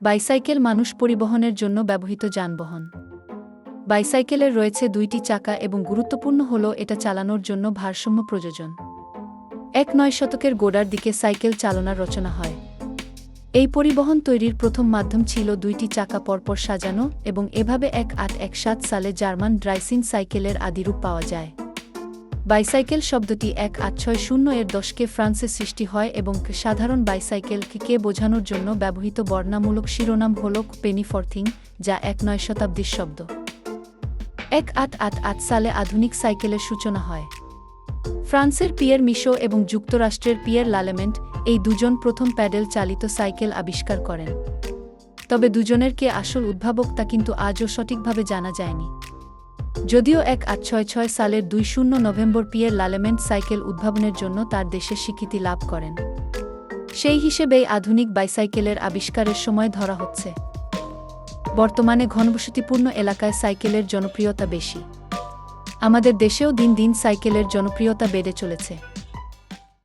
Bicycle মানুষ পরিবহনের জন্য ব্যবহৃত যানবাহন। বাইসাইকেলের রয়েছে দুইটি চাকা এবং গুরুত্বপূর্ণ হল এটা চালানোর জন্য ভারসাম্য প্রযোজন। এক নয় শতকের গোড়ার দিকে সাইকেল চালনার রচনা হয়। এই পরিবহন তৈরির প্রথম মাধ্যম ছিল দুইটি চাকা পরপর সাজানো এবং এভাবে এক আট এক সাত সালে জার্মান ড্রাইসিং সাইকেলের আদিরূপ পাওয়া যায়। বাইসাইকেল শব্দটি এক আট ছয় শূন্য এর দশকে ফ্রান্সে সৃষ্টি হয় এবং সাধারণ বাইসাইকেলকে বোঝানোর জন্য ব্যবহৃত বর্ণামূলক শিরোনাম হল পেনি ফরথিং যা এক নয় শতাব্দীর শব্দ। এক আট আট আট সালে আধুনিক সাইকেলের সূচনা হয়। ফ্রান্সের পিয়ের মিশো এবং যুক্তরাষ্ট্রের পিয়ের লালেমেন্ট এই দুজন প্রথম প্যাডেল চালিত সাইকেল আবিষ্কার করেন। তবে দুজনের কে আসল উদ্ভাবক তা কিন্তু আজও সঠিকভাবে জানা যায়নি। যদিও এক আট ছয় ছয় সালের দুই শূন্য নভেম্বর পিয়ের লালেমেন্ট সাইকেল উদ্ভাবনের জন্য তার দেশে স্বীকৃতি লাভ করেন। সেই হিসেবেই আধুনিক বাইসাইকেলের আবিষ্কারের সময় ধরা হচ্ছে। বর্তমানে ঘনবসতিপূর্ণ এলাকায় সাইকেলের জনপ্রিয়তা বেশি। আমাদের দেশেও দিন দিন সাইকেলের জনপ্রিয়তা বেড়ে চলেছে।